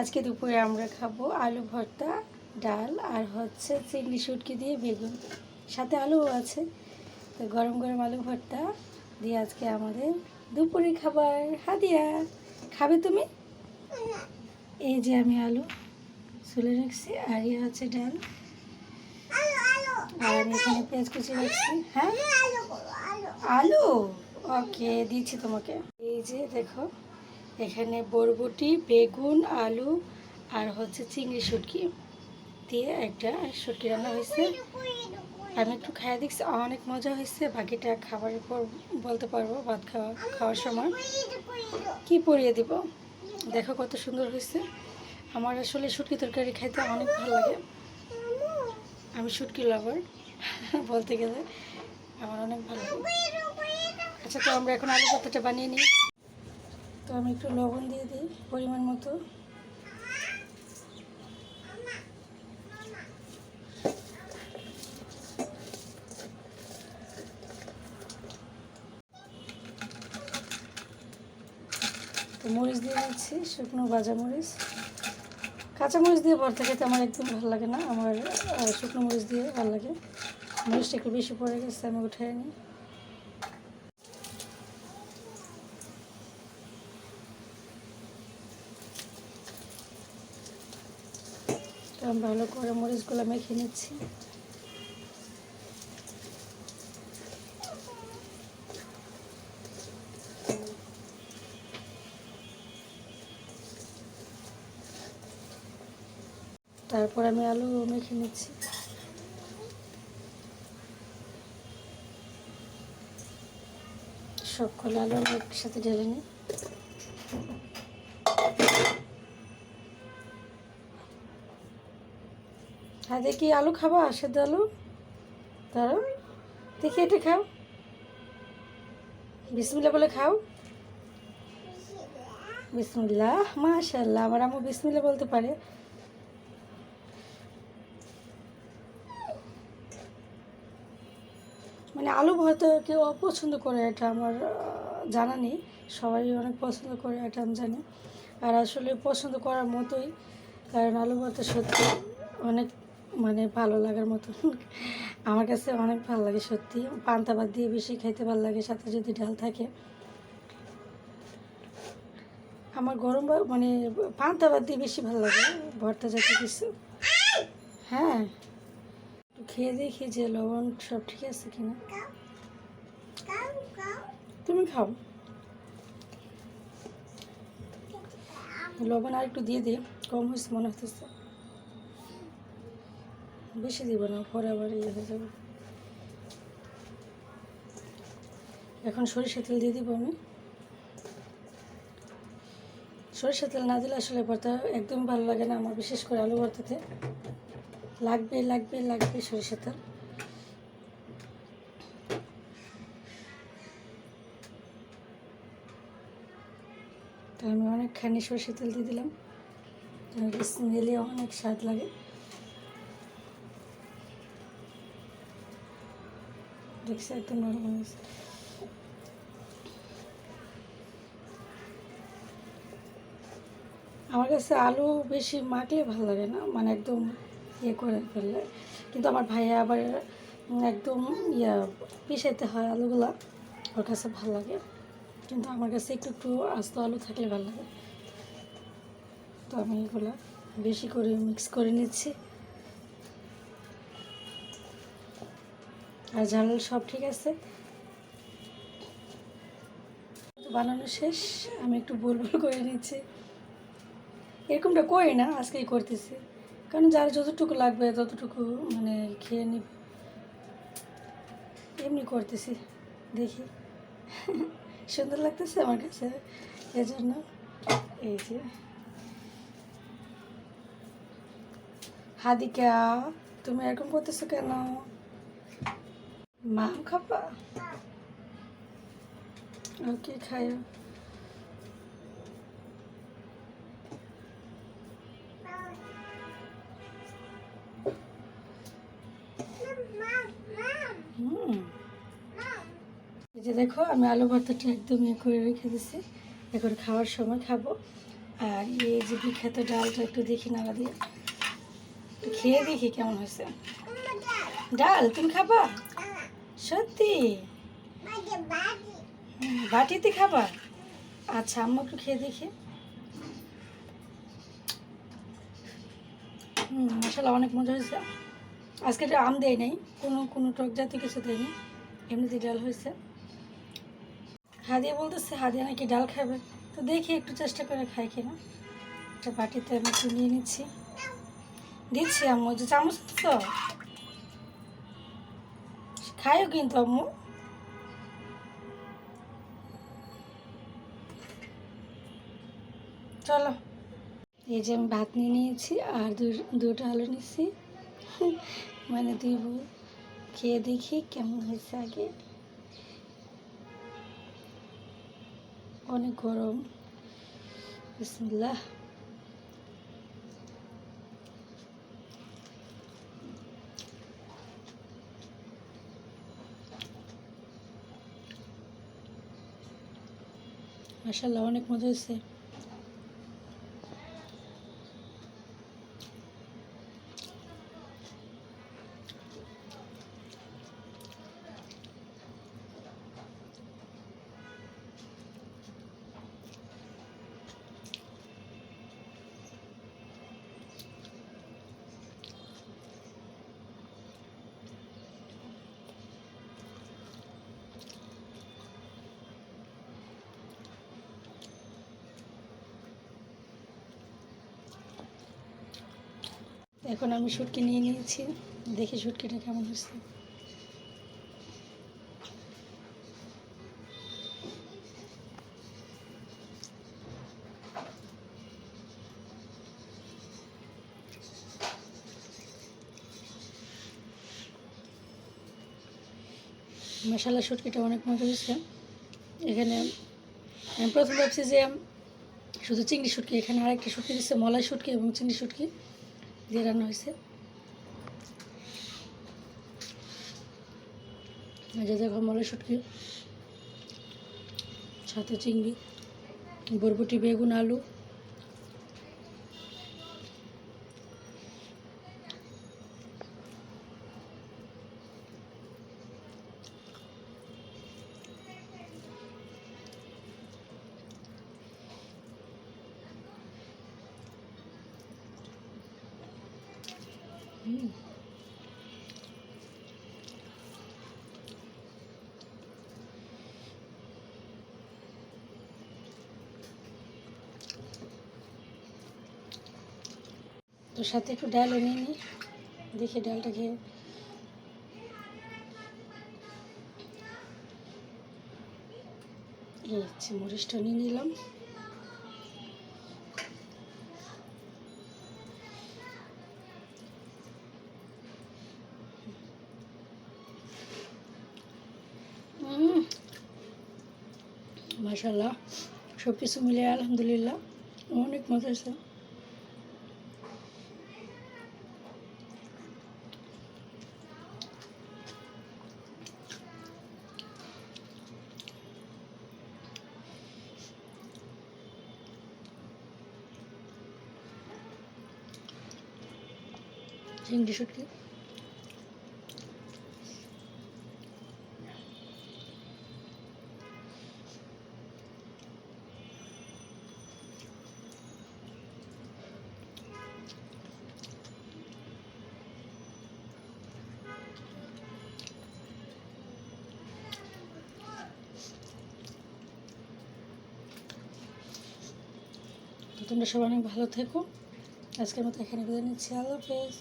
আজকে দুপুরে আমরা খাব আলু ভর্তা, ডাল আর হচ্ছে চিংড়ি শুটকি দিয়ে বেগুন। সাথে আলুও আছে। তো গরম গরম আলু ভর্তা দিয়ে আজকে আমাদের দুপুরে খাবার। হাদিয়া, খাবে তুমি? এই যে আমি আলু চুলে রাখছি, আর ইয়ে হচ্ছে ডাল। আর আমি এখানে পেঁয়াজ কুচি রাখছি। হ্যাঁ? আলু। ওকে, দিচ্ছি তোমাকে। এই যে দেখো এখানে বরবটি, বেগুন, আলু আর হচ্ছে চিংড়ি শুটকি দিয়ে একটা শুটকি রান্না হয়েছে। আমি একটু খাইয়ে দেখছি, অনেক মজা হয়েছে। বাকিটা খাবারের পর বলতে পারব, ভাত খাওয়া, খাওয়ার সময়। কি পরিয়ে দিব? দেখো কত সুন্দর হয়েছে। আমার আসলে শুটকি তরকারি খাইতে অনেক ভালো লাগে। আমি শুটকি লাভার বলতে গেলে আমার অনেক ভালো লাগে। আচ্ছা তো আমরা এখন আলু ভর্তাটা বানিয়ে নিই। তো আমি একটু লবণ দিয়ে দিই পরিমাণ মতো। তো মরিচ দিয়ে দিচ্ছি, শুকনো ভাজা মরিচ। কাঁচা মরিচ দিয়ে ভর্তা খেতে আমার একদম ভালো লাগে না। আমার শুকনো মরিচ দিয়ে ভালো লাগে। মরিচটা একটু বেশি পড়ে গেছে, আমি উঠে নিই আমি ভালো করে মরিচগুলো মেখে নিচ্ছি। তারপর আমি আলু মেখে নিচ্ছি। সবগুলো আলু একসাথে ঢেলে নিই। হ্যাঁ দেখি আলু খাবা, সেদ্ধ আলু? ধরো, দেখি এটা খাও। বিসমিল্লা বলে খাও। বিসমিল্লাহ মাশাল্লাহ আমার আম্মু বিসমিল্লা বলতে পারে। মানে আলু ভর্তা কেউ অপছন্দ করে, এটা আমার জানা নেই। সবাই অনেক পছন্দ করে, এটা আমি জানি। আর আসলে পছন্দ করার মতোই, কারণ আলু ভর্তা সত্যি অনেক মানে ভালো লাগার মতো। আমার কাছে অনেক ভালো লাগে সত্যি। পান্তা ভাত দিয়ে বেশি খাইতে ভালো লাগে, সাথে যদি ডাল থাকে। আমার গরম মানে পান্তা ভাত দিয়ে বেশি ভালো লাগে, ভর্তা জাতীয় কিছু। হ্যাঁ। খেয়ে দেখি যে লবণ সব ঠিক আছে কিনা। তুমি খাও। লবণ আর একটু দিয়ে দিই কম হয়েছে মনে হতেছে বেশি দিব না, পরে আবার ইয়ে হয়ে যাবে। এখন সরিষা তেল দিয়ে দিব আমি। সরিষা তেল না দিলে আসলে ভর্তা একদম ভালো লাগে না আমার, বিশেষ করে আলু ভর্তাতে। লাগবে লাগবে লাগবে সরিষা তেল। আমি অনেকখানি সরষে তেল দিয়ে দিলাম। স্মেলে অনেক স্বাদ লাগে। দেখছি একদম নরম আমার কাছে আলু বেশি মাখলে ভালো লাগে না মানে একদম ইয়ে করে ফেললে। কিন্তু আমার ভাইয়া আবার একদম ইয়া পিসাইতে হয় আলুগুলা, ওর কাছে ভালো লাগে। কিন্তু আমার কাছে একটু একটু আস্ত আলু থাকলে ভালো লাগে। তো আমি এগুলো বেশি করে মিক্স করে নিচ্ছি। আর ঝাল সব ঠিক আছে? বানানো শেষ, আমি একটু বুল করে নিচ্ছি। এরকমটা করি না, আজকেই করতেছি। কারণ যার যতটুকু লাগবে ততটুকু মানে খেয়ে নিবে, এমনি করতেছি। দেখি। সুন্দর লাগতেছে আমার কাছে, এজন্য এই যে। হাদিকা, তুমি এরকম করতেছো কেন? মা। খাপা ওকে খায় যে দেখো আমি আলু ভর্তাটা একদম ইয়ে করে রেখে দিছি। এখন খাওয়ার সময় খাব। আর এই যে বিখ্যাত ডালটা একটু দেখি নাড়া দিয়ে। খেয়ে দেখি কেমন হয়েছে। ডাল তুমি খাবা? সত্যি? বাটিতে খাবা আচ্ছা আম্মু একটু খেয়ে দেখি। হুম মশলা অনেক মজা হয়েছে। আজকে এটা আম দেয় নাই কোনো কোনো টক জাতীয় কিছু দেয়নি এমনিতে ডাল হয়েছে। হাদিয়া বলতেছে হাদিয়া নাকি ডাল খাবে। তো দেখি একটু চেষ্টা করে খাই কিনা। একটা বাটিতে আমি একটু নিয়ে নিচ্ছি। দিচ্ছি আম্মু। যে চামচ তো খাইও কিন্তু আম্মু। চলো। এই যে আমি ভাত নিয়ে নিয়েছি আর দুটো আলু নিয়েছি। মানে দুই বউ খেয়ে দেখি কেমন হয়েছে আগে। অনেক গরম। বিসমুল্লাহ। মাসাল্লাহ অনেক মজা হয়েছে। এখন আমি শুটকি নিয়ে নিয়েছি। দেখি শুটকিটা কেমন হচ্ছে মশালা শুটকিটা অনেক মজা হয়েছে। এখানে আমি প্রথম ভাবছি যে শুধু চিংড়ি শুটকি, এখানে আরেকটা শুটকি দিচ্ছে, মলাই শুটকি এবং চিংড়ি শুটকি। দিয়ে রান্না হয়েছে। যে দেখো মলাই শুটকি সাথে চিংড়ি বরবটি বেগুন আলু তো সাথে একটু ডালও নিয়ে নিই দেখি ডালটা খেয়ে এই মরিচটা নিয়ে নিলাম। মাশাল্লাহ সব কিছু মিলে আলহামদুলিল্লাহ। অনেক মজা হয়েছে চিংড়ি শুটকি? তোমরা সবাই অনেক ভালো থেকো। আজকের মতো এখানে বিদায় নিচ্ছি। আল্লাহ হাফেজ।